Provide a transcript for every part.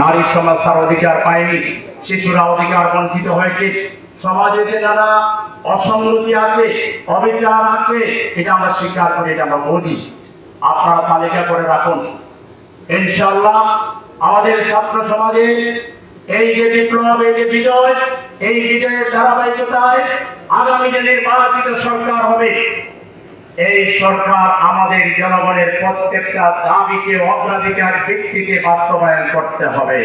নারী তার অধিকার পায়নি, শিশুরা অধিকার বঞ্চিত হয়েছে, সমাজে যে নানা অসঙ্গতি আছে, অবিচার আছে, এটা আমরা স্বীকার করি, এটা আমরা বুঝি আপনারা তালিকা করে রাখুন। ইনশাল্লাহ আমাদের ছাত্র সমাজে এই যে বিপ্লব, এই যে বিজয়, এই বিজয়ের ধারাবাহিকতায় আগামী যে নির্বাচিত সরকার হবে এই সরকার আমাদের জনগণের প্রত্যেকটা দাবিকে, অগ্রাধিকার ভিত্তিকে বাস্তবায়ন করতে হবে।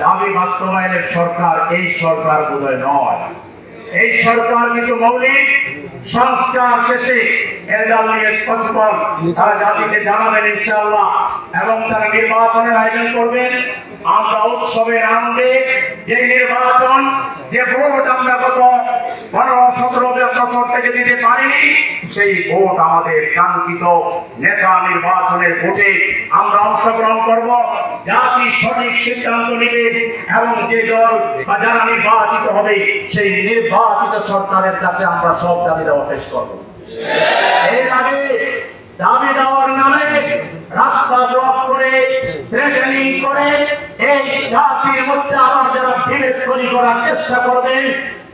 দাবি বাস্তবায়নের সরকার এই সরকার বোধহয় নয়। এই সরকার কিছু মৌলিক সংস্কার শেষে তারা জাতিকে জানাবেন ইনশাআল্লাহ এবং তারা নির্বাচনের আয়োজন করবেন। উৎসবের আনন্দে যে নির্বাচন, যে ভোট আমরা গত পনেরো, সতেরো বছর থেকে দিতে পারিনি, সেই ভোট আমাদের কাঙ্ক্ষিত নেতা নির্বাচনের ভোটে আমরা অংশগ্রহণ করব। জাতি সঠিক সিদ্ধান্ত নেবে এবং যে দল বা যারা নির্বাচিত হবে, সেই নির্বাচিত সরকারের কাছে আমরা সব দাবি দেওয়া পেশ করব। এর আগে দাবি দেওয়ার নামে জাতির মধ্যে আবার যারা বিভেদ তৈরি করার চেষ্টা করবেন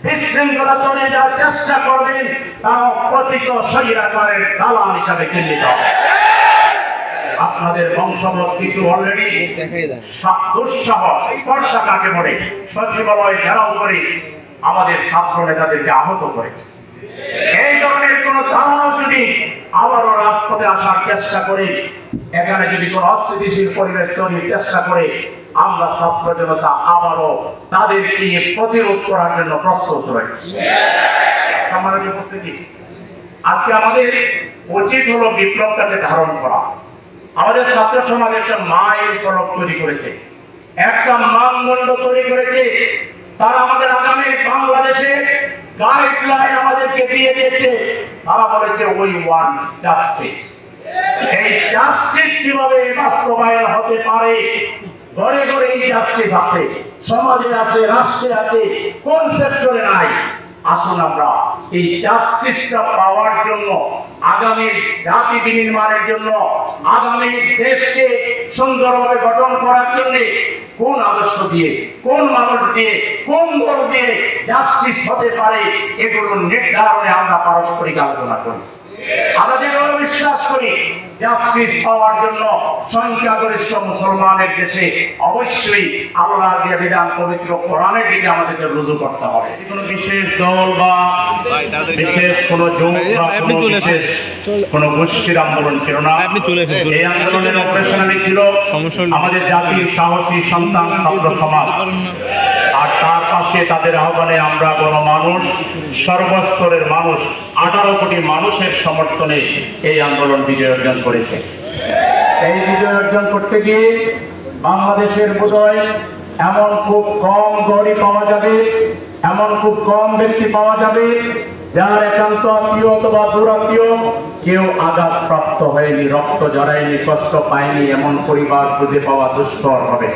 বিশৃঙ্খলা তৈরি যাওয়ার চেষ্টা করবেন তারা প্রতীক স্বৈরাচারের দালাল হিসাবে চিহ্নিত। আপনাদের বংশগত কিছু অলরেডি দুঃসাহস কর্তা কাকে বলে সচিবালয় ঘেরাও করে আমাদের ছাত্র নেতাদেরকে আহত করেছে এই ধরনের কোন দালাল যদি আসার চেষ্টা করে, এখানে যদি কোন অস্থিতিশীল পরিবেশ তৈরির চেষ্টা করে, আমরা ছাত্র জনতা আবারও তাদেরকে প্রতিরোধ করার জন্য প্রস্তুত রয়েছে। সম্মানিত উপস্থিতি, আজকে আমাদের উচিত হলো বিপ্লবটাকে ধারণ করা। আমাদের ছাত্র সমাজ একটা মায়ের কলক তৈরি করেছে। একটা মানদণ্ড তৈরি করেছে। তারা আমাদের আগামী বাংলাদেশে আমাদেরকে দিয়ে দিয়েছে। তারা বলেছে ওই ওয়ান জাস্টিস এই জাস্টিস কীভাবে বাস্তবায়ন হতে পারে? ঘরে ঘরে এই জাস্টিস আছে। সমাজে আছে, রাষ্ট্রে আছে, কোন সেক্টরে নাই? আসুন আমরা এই জাস্টিসটা পাওয়ার জন্য, আগামী জাতি বিনির্মাণের জন্য, আগামী দেশকে সুন্দরভাবে গঠন করার জন্য কোন আদর্শ দিয়ে, কোন মানুষ দিয়ে, কোন দল দিয়ে জাস্টিস হতে পারে, এগুলো নির্ধারণে আমরা পারস্পরিক আলোচনা করি। আমরা যেভাবে বিশ্বাস করি জাস্টিস পাওয়ার জন্য সংখ্যাগরিষ্ঠ মুসলমানের দেশে অবশ্যই আল্লাহ যে বিধান পবিত্র কোরআনের দিকে আমাদেরকে রুজু করতে হবে। কোনো বিশেষ দল বা বিশেষ কোনো জোট বা কোনো বিশেষ কোনো গোষ্ঠীর আন্দোলন ছিল না। এই আন্দোলনের অপারেশনালি ছিল আমাদের জাতির সাহসী সন্তান ছাত্র সমাজ। পাশে তাদের আহ্বানে আমরা কোনো মানুষ, সর্বস্তরের মানুষ, আঠারো কোটি মানুষের সমর্থনে এই আন্দোলন বিজয় অর্জন করেছে। এই বিজয় অর্জন করতে গিয়ে বাংলাদেশের বোধহয় এমন খুব কম গড়ি পাওয়া যাবে, এমন খুব কম ব্যক্তি পাওয়া যাবে, যার একান্ত আত্মীয় অথবা দূরাত্মীয় কেউ আঘাত প্রাপ্ত হয়নি, রক্ত জড়ায়নি কষ্ট পায়নি, এমন পরিবার খুঁজে পাওয়া দুষ্কর হবে।